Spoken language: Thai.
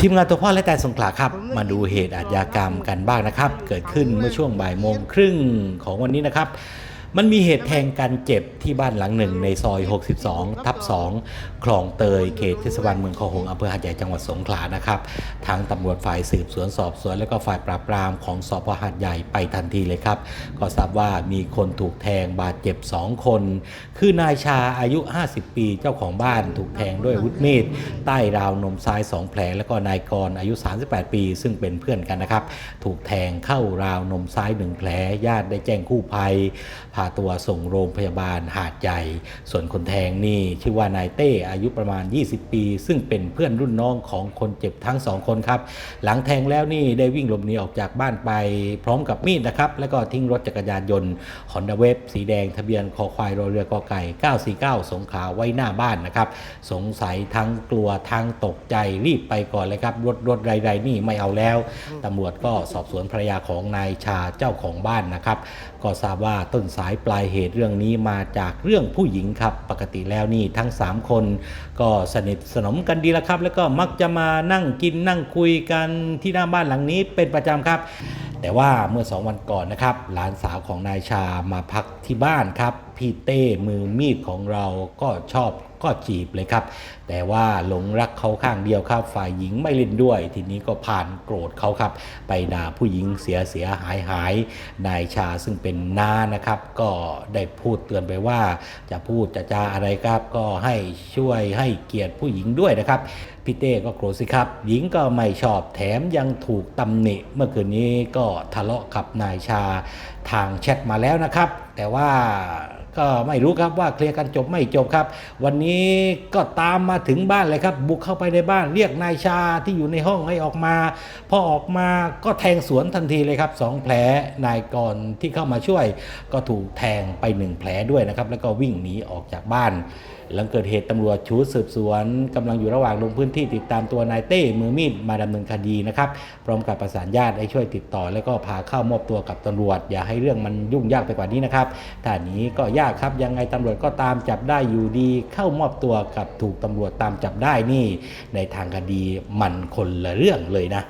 ทีมงานตัวพ่อและแต่สงขลาครับ มาดูเหตุอาชญากรรมกันบ้างนะครับ เกิดขึ้นเมื่อช่วงบ่ายโมงครึ่งของวันนี้นะครับ มันมีเหตุแทงกันเจ็บที่บ้านหลังหนึ่งในซอย 62 ทับ 2 คลองเตย เขตเทศบาลเมืองคอหงอำเภอหาดใหญ่จังหวัดสงขลานะครับ ทางตำรวจฝ่ายสืบสวนสอบสวนและก็ฝ่ายปราบปรามของสพหาดใหญ่ไปทันทีเลยครับ ก็ทราบว่ามีคนถูกแทงบาดเจ็บ 2 คน คือนายชาอายุ 50 ปีเจ้าของบ้านถูกแทงด้วยอาวุธมีดใต้ราวนมซ้าย 2 แผล แล้วก็นายกรอายุ 38 ปี ซึ่งเป็นเพื่อนกันนะครับ ถูกแทงเข้าราวนมซ้าย 1 แผล ญาติได้แจ้งกู้ภัยพาตัวส่งโรงพยาบาลหาดใหญ่ ส่วนคนแทงนี่ชื่อว่านายเต้อายุประมาณ 20 ปี ซึ่งเป็นเพื่อนรุ่นน้องของคนเจ็บทั้งสองคนครับ หลังแทงแล้วนี่ได้วิ่งหลบหนีออกจากบ้านไป พร้อมกับมีดนะครับ แล้วก็ทิ้งรถจักรยานยนต์ฮอนด้าเวฟสีแดงทะเบียนคอควายรอเรือกอไก่ 949 สงขลาไว้หน้าบ้านนะครับ สงสัยทั้งกลัวทั้งตกใจรีบไปก่อนเลยครับรถรถไรไรนี่ไม่เอาแล้วตำรวจก็สอบสวนภรรยาของนายชาเจ้าของบ้านนะครับ ก็ทราบว่าต้นสายปลายเหตุเรื่องนี้มาจากเรื่องผู้หญิงครับ ปกติแล้วนี่ทั้ง 3 คนก็สนิทสนมกันดีละครับ แล้วก็มักจะมานั่งกินนั่งคุยกันที่หน้าบ้านหลังนี้เป็นประจำครับ แต่ว่าเมื่อ 2 วันก่อนนะครับ หลานสาวของนายชามาพักที่บ้านครับ พี่เต้มือมีดของเราก็ชอบ ก็จีบเลยครับ แต่ว่าหลงรักเขาข้างเดียวครับ ฝ่ายหญิงไม่เล่นด้วย ทีนี้ก็ผ่านโกรธเขาครับ ไปด่าผู้หญิงเสียเสียหายหาย นายชาซึ่งเป็นน้านะครับ ก็ได้พูดเตือนไปว่า จะพูดจะจาอะไรครับ ก็ให้ช่วยให้เกียรติผู้หญิงด้วยนะครับพี่เต้ก็โกรธสิครับ หญิงก็ไม่ชอบแถมยังถูกตำหนิ เมื่อคืนนี้ก็ทะเลาะกับนายชาทางแชทมาแล้วนะครับ แต่ว่า ก็ไม่รู้ครับว่าเคลียร์กันจบไม่จบครับ วันนี้ก็ตามมาถึงบ้านเลยครับ บุกเข้าไปในบ้านเรียกนายชาที่อยู่ในห้องให้ออกมา พอออกมาก็แทงสวนทันทีเลยครับสองแผลนายกรที่เข้ามาช่วย ก็ถูกแทงไปหนึ่งแผลด้วยนะครับแล้วก็วิ่งหนีออกจากบ้านหลังเกิดเหตุตำรวจชุดสืบสวนกำลังอยู่ระหว่างลงพื้นที่ติดตามตัวนายเต้มือมีดมาดำเนินคดีนะครับ พร้อมกับประสานญาติให้ช่วยติดต่อ แล้วก็พาเข้ามอบตัวกับตำรวจ อย่าให้เรื่องมันยุ่งยากไปกว่านี้นะครับถ้านี้ก็ยากากครับ ยังไงตำรวจก็ตามจับได้อยู่ดี เข้ามอบตัวกับถูกตำรวจตามจับได้นี่ ในทางคดีมันคนละเรื่องเลยนะ